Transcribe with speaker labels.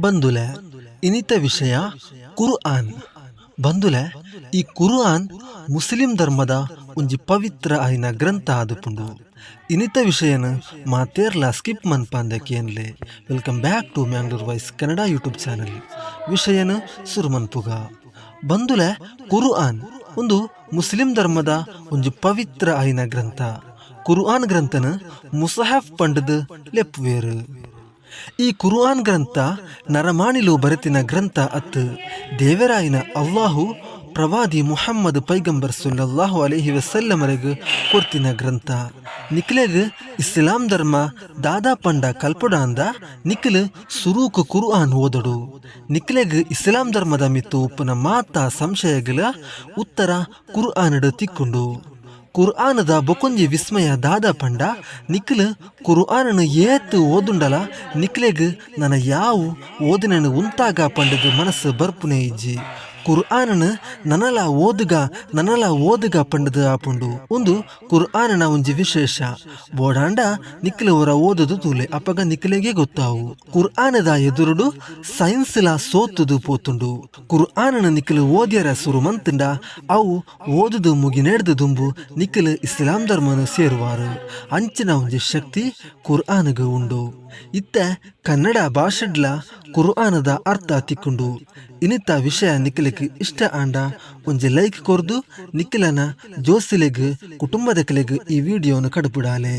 Speaker 1: ಬಂದುಲೆ, ಇನಿತ ವಿಷಯ ಕುರುಆನ್. ಬಂದುಲೆ, ಈ ಕುರುಆನ್ ಮುಸ್ಲಿಂ ಧರ್ಮದ ಒಂಜಿ ಪವಿತ್ರ ಆಯ್ನ ಗ್ರಂಥ ಆದುಪುಂಡು. ಇನಿತ ವಿಷಯನ ಮಾತೇರ್ಲ ಸ್ಕಿಪ್ ಮನ್ಪಾಂದಕ್ಕೆ ಏನ್ಲೆ welcome back to Mangalore voice Kannada YouTube channel. ವಿಷಯನ ಸುರುಮನ್ಪುಗ ಬಂದುಲೆ, ಕುರುಆನ್ ಒಂದು ಮುಸ್ಲಿಂ ಧರ್ಮದ ಒಂಜಿ ಪವಿತ್ರ ಆಯ್ನ ಗ್ರಂಥ. ಕುರುಆನ್ ಗ್ರಂಥನ ಮುಸಹಫ್ ಪಂಡದ ಲೆಪ್ಪುವೇರು ಈ ಕುರ್ಆನ್ ಗ್ರಂಥ ನರಮಾಣಿಲು ಬರೆತಿನ ಗ್ರಂಥ ಅತ್ ದೇವರಾಯನ ಅಲ್ಲಾಹು ಪ್ರವಾದಿ ಮುಹಮ್ಮದ್ ಪೈಗಂಬರ್ ಸುಲ್ಲಲ್ಲಾಹು ಅಲೈಹಿ ವಸಲ್ಲಮರೆಗ್ ಕೊರ್ತಿನ ಗ್ರಂಥ. ನಿಕ್ಲೆಗ್ ಇಸ್ಲಾಂ ಧರ್ಮ ದಾದಾ ಪಂಡ ಕಲ್ಪುಡ ಅಂದ ನಿಕ್ಲ್ ಸುರೂಕು ಕುರ್ಆನ್ ಓದಡು. ನಿಕ್ಲೆಗ್ ಇಸ್ಲಾಂ ಧರ್ಮದ ಮಿತ್ತು ಉಪ್ಪನ ಮಾತ ಸಂಶಯಗಳ ಉತ್ತರ ಕುರ್ಆನಡ್ ತಿಕ್ಕೊಂಡು. ಕುರ್ಆನದ ಬೊಕೊಂಜಿ ವಿಸ್ಮಯ ದಾದ ಪಂಡ ನಿಕ್ಲ್ ಕುರ್ಆನನು ಏತ್ ಓದುಂಡಲ ನಿಕ್ಲೆಗ್ ನನ್ನ ಯಾವು ಓದಿನನು ಉಂತಾಗ ಪಂಡದ ಮನಸ್ಸು ಬರ್ಪುನೆ ಇಜ್ಜಿ. ಕುರ್ಆನನ ನನಲ ಓದುಗ ನನಲ ಓದುಗ ಪಂಡದ ಆಪುಂಡು. ಒಂದು ಕುರ್ಆನನ ಒಂಜಿ ವಿಶೇಷ. ಬೋಡಾಂಡ ನಿಕ್ಲ ಓದದು ತೂಲೆ, ಅಪಗ ನಿಕ್ಲೆಗೆ ಗೊತ್ತಾವು. ಕುರ್ಆನದ ಎದುರುಡು ಸೈನ್ಸ್ಲ ಸೋತುದು ಪೋತುಂಡು. ಕುರ್ಆನನ ನಿಕ್ಲು ಓದ್ಯರ ಸುರು ಮಂತಂಡ ಅವು ಓದುದು ಮುಗಿ ನೆಡ್ದು ದುಂಬು ನಿಕ್ಲು ಇಸ್ಲಾಂ ಧರ್ಮನ ಸೇರುವಾರು. ಅಂಚಿನ ಒಂಜಿ ಶಕ್ತಿ ಕುರ್ಆನ್ಗ್ ಉಂಡು. ಇತ್ತ ಕನ್ನಡ ಭಾಷೆಡ್ಲ ಕುರ್ಆನದ ಅರ್ಥ ತಿಕ್ಕೊಂಡು. ಇನಿತ ವಿಷಯ ನಿಖಿಲಿಗೆ ಇಷ್ಟ ಆಂಡ. ಒಂಜಿ ಲೈಕ್ ಕೊರ್ದು ನಿಖಿಲನ ಜೋಸಿಲೆಗ್, ಕುಟುಂಬದ ಕೆಲೆಗ್ ಈ ವಿಡಿಯೋನು ಕಡುಪುಡಾಲೆ